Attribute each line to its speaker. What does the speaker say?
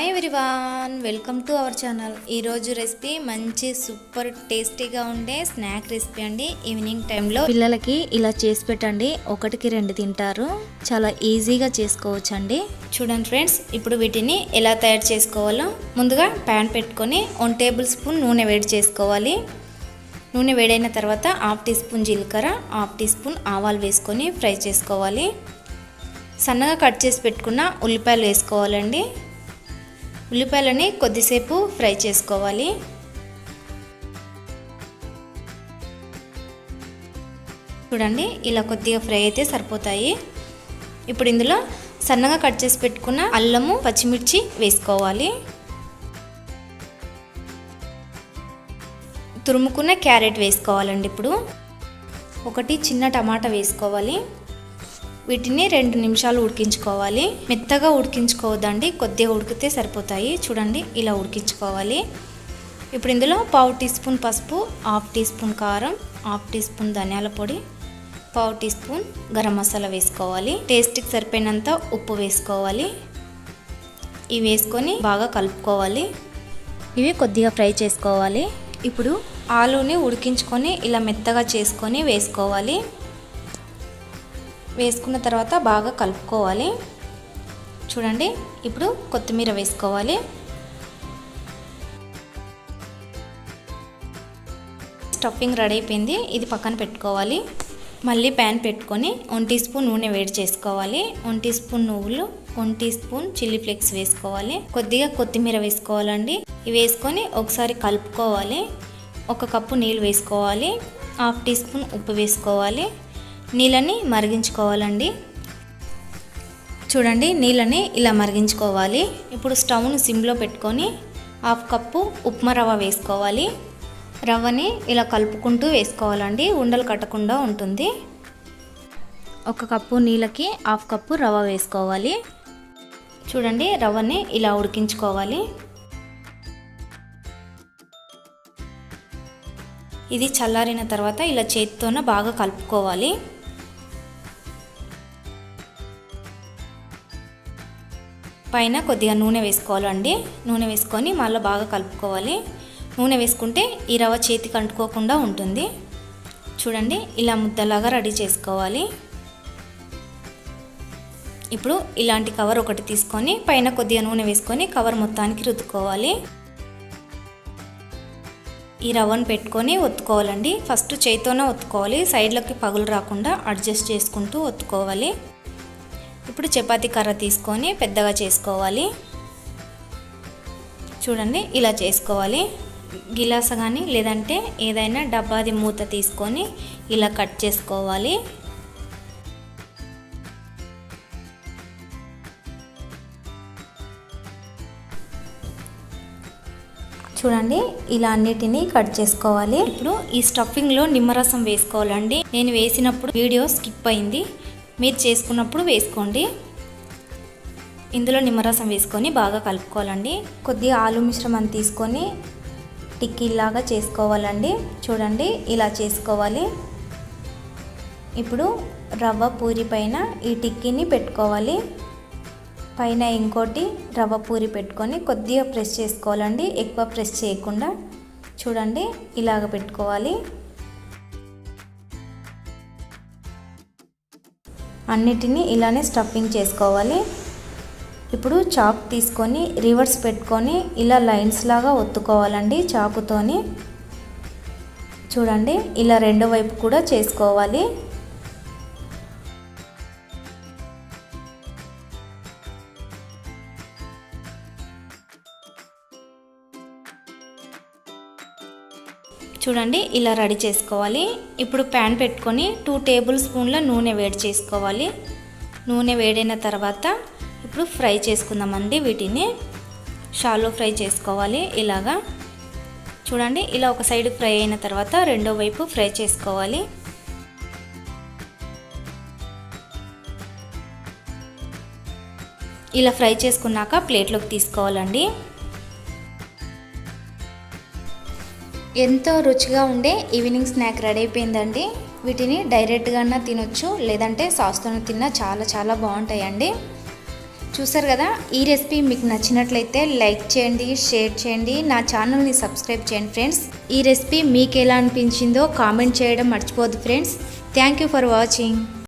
Speaker 1: Hi everyone welcome to our channel ఈరోజు recipe మంచి super టేస్టీగా ఉండే స్నాక్ రెసిపీ అండి. ఈవినింగ్ టైంలో పిల్లలకి ఇలా చేసి పెట్టండి. ఒకటికి రెండు తింటారు. చాలా ఈజీగా చేసుకోవచ్చు అండి చూడండి ఫ్రెండ్స్ ఇప్పుడు వీటిని ఎలా తయారు చేసుకోవాలో ముందుగా ప్యాన్ పెట్టుకొని వన్ టేబుల్ స్పూన్ నూనె వేడి చేసుకోవాలి. నూనె వేడైన తర్వాత హాఫ్ టీ స్పూన్ జీలకర్ర హాఫ్ టీ స్పూన్ ఆవాలు వేసుకొని ఫ్రై చేసుకోవాలి. సన్నగా కట్ చేసి పెట్టుకున్న ఉల్లిపాయలు వేసుకోవాలండి. ఉల్లిపాయలని కొద్దిసేపు ఫ్రై చేసుకోవాలి. చూడండి ఇలా కొద్దిగా ఫ్రై అయితే సరిపోతాయి. ఇప్పుడు ఇందులో సన్నగా కట్ చేసి పెట్టుకున్న అల్లము పచ్చిమిర్చి వేసుకోవాలి. తురుముకున్న క్యారెట్ వేసుకోవాలండి ఇప్పుడు. ఒకటి చిన్న టమాటా వేసుకోవాలి. వీటిని రెండు నిమిషాలు ఉడికించుకోవాలి. మెత్తగా ఉడికించుకోవద్దండి. కొద్దిగా ఉడికితే సరిపోతాయి. చూడండి ఇలా ఉడికించుకోవాలి. ఇప్పుడు ఇందులో పావు టీ స్పూన్ పసుపు హాఫ్ టీ స్పూన్ కారం హాఫ్ టీ స్పూన్ ధనియాల పొడి పావు టీ స్పూన్ గరం మసాలా వేసుకోవాలి. టేస్ట్కి సరిపోయినంత ఉప్పు వేసుకోవాలి. ఇవి వేసుకొని బాగా కలుపుకోవాలి. ఇవి కొద్దిగా ఫ్రై చేసుకోవాలి. ఇప్పుడు ఆలుని ఉడికించుకొని ఇలా మెత్తగా చేసుకొని వేసుకోవాలి. వేసుకున్న తర్వాత బాగా కలుపుకోవాలి. చూడండి ఇప్పుడు కొత్తిమీర వేసుకోవాలి. స్టఫింగ్ రెడీ అయిపోయింది ఇది పక్కన పెట్టుకోవాలి. మళ్ళీ ప్యాన్ పెట్టుకొని వన్ టీ స్పూన్ నూనె వేడి చేసుకోవాలి. వన్ టీ స్పూన్ నువ్వులు one teaspoon chilli flakes వేసుకోవాలి. కొద్దిగా కొత్తిమీర వేసుకోవాలండి. ఇవి వేసుకొని ఒకసారి కలుపుకోవాలి. ఒక కప్పు నీళ్ళు వేసుకోవాలి. హాఫ్ టీ స్పూన్ ఉప్పు వేసుకోవాలి. నీళ్ళని మరిగించుకోవాలండి. చూడండి నీళ్ళని ఇలా మరిగించుకోవాలి. ఇప్పుడు స్టవ్ను సిమ్లో పెట్టుకొని హాఫ్ కప్పు ఉప్మా రవ్వ వేసుకోవాలి. రవ్వని ఇలా కలుపుకుంటూ వేసుకోవాలండి. ఉండలు కట్టకుండా ఉంటుంది. ఒక కప్పు నీళ్ళకి హాఫ్ కప్పు రవ్వ వేసుకోవాలి. చూడండి రవ్వని ఇలా ఉడికించుకోవాలి. ఇది చల్లారిన తర్వాత ఇలా చేతితోన బాగా కలుపుకోవాలి. పైన కొద్దిగా నూనె వేసుకోవాలండి. నూనె వేసుకొని మళ్ళీ బాగా కలుపుకోవాలి. నూనె వేసుకుంటే ఈ రవ్వ చేతికి అంటుకోకుండా ఉంటుంది. చూడండి ఇలా ముద్దలాగా రెడీ చేసుకోవాలి. ఇప్పుడు ఇలాంటి కవర్ ఒకటి తీసుకొని పైన కొద్దిగా నూనె వేసుకొని కవర్ మొత్తానికి రుద్దుకోవాలి. ఈ రవ్వను పెట్టుకొని ఒత్తుకోవాలండి. ఫస్ట్ చేతితోనే ఒత్తుకోవాలి. సైడ్లోకి పగులు రాకుండా అడ్జస్ట్ చేసుకుంటూ ఒత్తుకోవాలి. ఇప్పుడు చపాతి కర్ర తీసుకొని పెద్దగా చేసుకోవాలి. చూడండి ఇలా చేసుకోవాలి. గిలాస కానీ లేదంటే ఏదైనా డబ్బాది మూత తీసుకొని ఇలా కట్ చేసుకోవాలి. చూడండి ఇలా అన్నిటినీ కట్ చేసుకోవాలి. ఇప్పుడు ఈ స్టఫింగ్లో నిమ్మరసం వేసుకోవాలండి. నేను వేసినప్పుడు వీడియో స్కిప్ అయింది. మీరు చేసుకున్నప్పుడు వేసుకోండి. ఇందులో నిమ్మరసం వేసుకొని బాగా కలుపుకోవాలండి. కొద్దిగా ఆలు మిశ్రమం తీసుకొని టిక్కీలాగా చేసుకోవాలండి. చూడండి ఇలా చేసుకోవాలి. ఇప్పుడు రవ్వ పూరి పైన ఈ టిక్కీని పెట్టుకోవాలి. పైన ఇంకోటి రవ్వ పూరి పెట్టుకొని కొద్దిగా ప్రెస్ చేసుకోవాలండి. ఎక్కువ ప్రెస్ చేయకుండా చూడండి ఇలాగ పెట్టుకోవాలి. అన్నిటినీ ఇలానే స్టఫింగ్ చేసుకోవాలి. ఇప్పుడు చాక్ తీసుకొని రివర్స్ పెట్టుకొని ఇలా లైన్స్ లాగా ఒత్తుకోవాలండి చాకుతోని చూడండి ఇలా రెండో వైపు కూడా చేసుకోవాలి. చూడండి ఇలా రెడీ చేసుకోవాలి. ఇప్పుడు ప్యాన్ పెట్టుకొని టూ టేబుల్ స్పూన్ల నూనె వేడి చేసుకోవాలి. నూనె వేడైన తర్వాత ఇప్పుడు ఫ్రై చేసుకుందామండి వీటిని. షాలో ఫ్రై చేసుకోవాలి ఇలాగా. చూడండి ఇలా ఒక సైడ్ ఫ్రై అయిన తర్వాత రెండో వైపు ఫ్రై చేసుకోవాలి. ఇలా ఫ్రై చేసుకున్నాక ప్లేట్లోకి తీసుకోవాలండి. ఎంతో రుచిగా ఉండే ఈవినింగ్ స్నాక్ రెడీ అయిపోయిందండి. వీటిని డైరెక్ట్గా తినొచ్చు లేదంటే సాస్తో తిన్నా చాలా చాలా బాగుంటాయండి. చూసారు కదా ఈ రెసిపీ మీకు నచ్చినట్లయితే లైక్ చేయండి షేర్ చేయండి నా ఛానల్ని సబ్స్క్రైబ్ చేయండి ఫ్రెండ్స్. ఈ రెసిపీ మీకు ఎలా అనిపించిందో కామెంట్ చేయడం మర్చిపోదు friends. Thank you for watching.